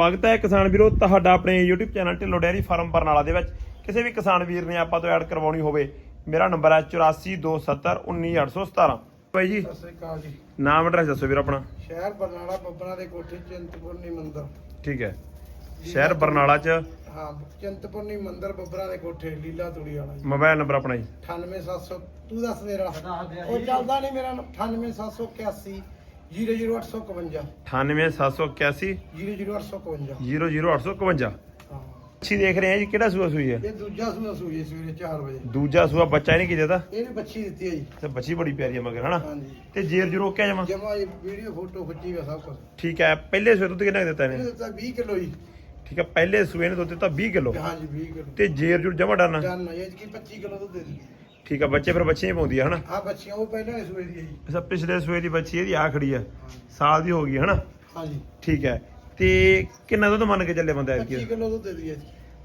ਸਵਾਗਤ ਹੈ ਕਿਸਾਨ ਵੀਰੋ ਤੁਹਾਡਾ ਆਪਣੇ YouTube channel Dhillon dairy farm Barnala ਦੇ ਵਿੱਚ। ਕਿਸੇ ਵੀ ਕਿਸਾਨ ਵੀਰ ਨੇ ਆਪਾਂ ਤੋਂ ਐਡ ਕਰਵਾਉਣੀ ਹੋਵੇ ਮੇਰਾ ਨੰਬਰ ਹੈ 8427191817 ਭਾਈ ਜੀ ਸਤਿ ਸ੍ਰੀ ਅਕਾਲ ਜੀ। ਨਾਮ ਐਡਰੈਸ ਦੱਸੋ ਵੀਰ ਆਪਣਾ। ਸ਼ਹਿਰ ਬਰਨਾਲਾ ਬੱਬਰਾਂ ਦੇ ਕੋਠੇ ਚਿੰਤਪੁਰਨੀ ਮੰਦਿਰ। ਠੀਕ ਹੈ। ਸ਼ਹਿਰ ਬਰਨਾਲਾ ਚ? ਹਾਂ ਚਿੰਤਪੁਰਨੀ ਮੰਦਿਰ ਬੱਬਰਾਂ ਦੇ ਕੋਠੇ ਲੀਲਾ ਤੁੜੀ ਵਾਲਾ ਜੀ। ਮੋਬਾਈਲ ਨੰਬਰ ਆਪਣਾ ਜੀ। 98700 ਤੂੰ ਦੱਸ ਮੇਰਾ। ਉਹ ਚੱਲਦਾ ਨਹੀਂ ਮੇਰਾ 98781 00851 98781 00851 00851 ਹਾਂ। ਅੱਛੀ ਦੇਖ ਰਹੇ ਆ ਜੀ ਕਿਹੜਾ ਸੂਆ ਸੂਈ ਹੈ? ਇਹ ਦੂਜਾ ਸੂਆ ਸੂਈ ਸਵੇਰੇ 4 ਵਜੇ। ਦੂਜਾ ਸੂਆ ਬੱਚਾ ਹੀ ਨਹੀਂ ਕੀਤਾ ਤਾਂ ਇਹਨੇ ਬੱਚੀ ਦਿੱਤੀ ਹੈ ਜੀ। ਤੇ ਬੱਚੀ ਬੜੀ ਪਿਆਰੀ ਹੈ ਮਗਰ ਹਨਾ? ਹਾਂਜੀ। ਤੇ ਜੇਰ ਜੂ ਰੋਕਿਆ ਜਮਾ ਜਮਾ ਇਹ ਵੀਡੀਓ ਫੋਟੋ ਖਿੱਚੀ ਹੋਇਆ ਸਭ ਕੁਝ ਠੀਕ ਹੈ ਪਹਿਲੇ ਸੂਏ ਦੁੱਧ ਕਿੰਨਾ ਕੁ ਦਿੱਤਾ ਇਹਨੇ? ਇਹਨੇ ਦਿੱਤਾ 20 ਕਿਲੋ ਜੀ। ਠੀਕ ਹੈ ਪਹਿਲੇ ਸੂਏ ਨੇ ਦੁੱਧ ਦਿੱਤਾ 20 ਕਿਲੋ। ਹਾਂਜੀ 20 ਕਿਲੋ। ਤੇ ਜੇਰ ਜੁਰ ਜਮਾ ਡਾਨਾ ਜਾਨ ਇਹ ਕੀ 25 ਕਿਲੋ ਦੁੱਧ ਦੇ ਦਿੱਤੀ ਠੀਕ ਹੈ ਬੱਚੇ ਫਿਰ ਬੱਚੇ ਹੀ ਪਾਉਂਦੀ ਹੈ ਹਨਾ? ਆ ਬੱਚੀਆਂ ਉਹ ਪਹਿਲਾਂ ਹੀ ਸੂਏ ਦੀ ਹੈ ਜੀ। ਅੱਛਾ ਪਿਛਲੇ ਸੂਏ ਦੀ ਬੱਚੀ ਇਹਦੀ ਆ ਖੜੀ ਆ। ਸਾਲ ਦੀ ਹੋ ਗਈ ਹਨਾ? ਹਾਂਜੀ। ਠੀਕ ਹੈ। ਤੇ ਕਿੰਨਾ ਦੁੱਧ ਮੰਨ ਕੇ ਚੱਲੇ ਬੰਦਾ 25 ਐਤਕੀ ਕਿਲੋ ਦੁੱਧ ਦੇ ਦਈਏ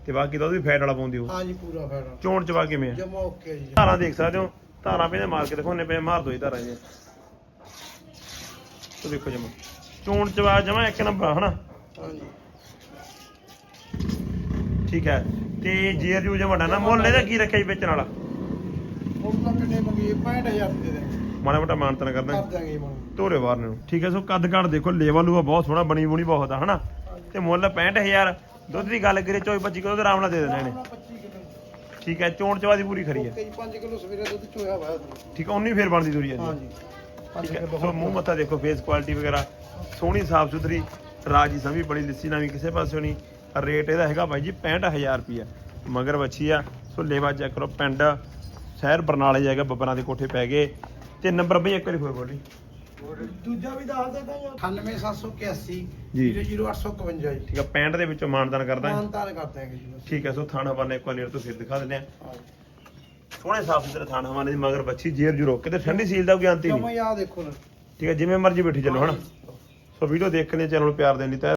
ਤੇ ਬਾਕੀ ਦੁੱਧ ਵੀ ਫੈਟ ਵਾਲਾ ਪਾਉਂਦੀ ਹੋ? ਹਾਂਜੀ ਪੂਰਾ ਫਾਇਦਾ ਚੋਣ ਚਵਾ ਕਿਵੇਂ ਆ? ਜਮਾ ਓਕੇ ਜੀ। ਧਾਰਾਂ ਦੇਖ ਸਕਦੇ ਹੋ? ਧਾਰਾਂ ਪੇ ਮਾਰ ਕੇ ਦਿਖਾਉਣੇ ਪਏ ਮਾਰ ਦੋ ਜੀ ਧਾਰਾਂ ਜੀ ਤੋ ਦੇਖੋ ਜਮਾ। ਚੋਣ ਚਵਾ ਜਮਾ ਇੱਕ ਨੰਬਰ ਹਨਾ? ਹਾਂਜੀ। ਠੀਕ ਹੈ। ਤੇ ਜੇਰ ਜੂ ਜਮਾ ਡਾਨਾ ਮੁੱਲ ਇਹਦਾ ਕੀ ਰੱਖਿਆ ਜੀ ਵੇਚਣ ਵਾਲਾ? ਤਾਂ ਕਿੰਨੇ ਮੰਗੀ 65000 ਦੇ ਦੇ। ਮਾੜਾ ਮੋਟਾ ਮਾਨਤਨ ਕਰਦਾ। ਕਰ ਦਾਂਗੇ ਮਨ ਧੋਰੇ ਵਾਰ ਨੂੰ। ਠੀਕ ਹੈ ਸੋ ਕੱਦ ਕਾਠ ਦੇਖੋ ਲੇਵਲ ਲੂਆ ਬਹੁਤ ਸੋਹਣਾ ਬਣੀ ਬੁਣੀ ਬਹੁਤ ਆ ਹਨਾ? ਤੇ ਮੁੱਲ 65000 ਦੁੱਧ ਦੀ ਗੱਲ ਕਰੀਏ 24 25 ਕਿਲੋ ਦੇ ਆਰਾਮ ਨਾਲ ਦੇ ਦੇਣੇ ਨੇ। 25 ਕਿਲੋ। ਠੀਕ ਹੈ ਚੋਣ ਚਵਾ ਦੀ ਪੂਰੀ ਖਰੀ ਹੈ। ਓਕੇ ਜੀ 5 ਕਿਲੋ ਸਵੇਰੇ ਦੁੱਧ ਚੋਇਆ ਹੋਇਆ ਠੀਕ ਹੈ ਉਨੀ ਫੇਰ ਬਣਦੀ ਦੂਰੀ ਹੈ ਜੀ। ਹਾਂਜੀ। 5 ਠੀਕ ਹੈ ਕਿਲੋ ਸੋ ਮੂੰਹ ਮੱਥਾ ਦੇਖੋ ਫੇਸ ਕੁਆਲਿਟੀ ਵਗੈਰਾ। ਸੋਹਣੀ ਸਾਫ਼ ਸੁਥਰੀ ਰਾਜੀ ਸਮੀ ਬੜੀ ਲਿੱਸੀ ਨਾ ਵੀ ਕਿਸੇ ਪਾਸਿਓਂ ਨਹੀਂ। ਰੇਟ ਇਹਦਾ ਹੈਗਾ ਬਾਈ ਜੀ 65000 ਰੁਪਿਆ ਮਗਰ ਬੱਚੀ ਆ ਸੋ ਲੇਵਾ ਚੈੱਕ ਕਰੋ ਪਿੰਡ ਸ਼ਹਿਰ ਬਰਨਾਲੇ ਜਾਏਗਾ ਬੱਬਰਾਂ ਦੇ ਕੋਠੇ ਪੈ ਗਏ। ਤੇ ਨੰਬਰ ਬਈ ਇੱਕ ਵਾਰੀ ਹੋਰ ਬੋਲੀ। ਦੂਜਾ ਵੀ ਦੱਸ ਦੇ ਤਾਂ 98781 ਜੀ। 00851 ਜੀ। ਠੀਕ ਹੈ 65 ਦੇ ਵਿੱਚੋਂ ਮਾਨਦਾਨ ਕਰਦਾ ਹੈ ਮਾਨਤਾਨ ਕਰ ਦਾਂਗੇ ਜੀ ਬਸ। ਠੀਕ ਹੈ ਸੋ ਥਾਣਾ ਬੰਨੇ ਇੱਕ ਵਾਰੀ ਤੁਸੀਂ ਦਿਖਾ ਦਿੰਦੇ ਆ। ਸੋਹਣੇ ਸਾਫ਼ ਸੁਥਰੇ ਥਾਣਾ ਦੀ ਮਗਰ ਬੱਚੀ ਜੇਰ ਜੁਰੋ ਕਿਤੇ ਠੰਡੀ ਸੀਲ ਦਾ ਕੋਈ ਅੰਤ ਹੀ ਜਮਾ ਨਹੀਂ ਆ ਦੇਖੋ ਨਾ। ਠੀਕ ਹੈ ਜਿਵੇਂ ਮਰਜ਼ੀ ਬੈਠੀ ਚੱਲੋ ਸੋ ਵੀਡੀਓ ਦੇਖਣ ਦੇ ਚੈਨਲ ਨੂੰ ਪਿਆਰ ਦੇਣ ਲਈ ਤਾਂ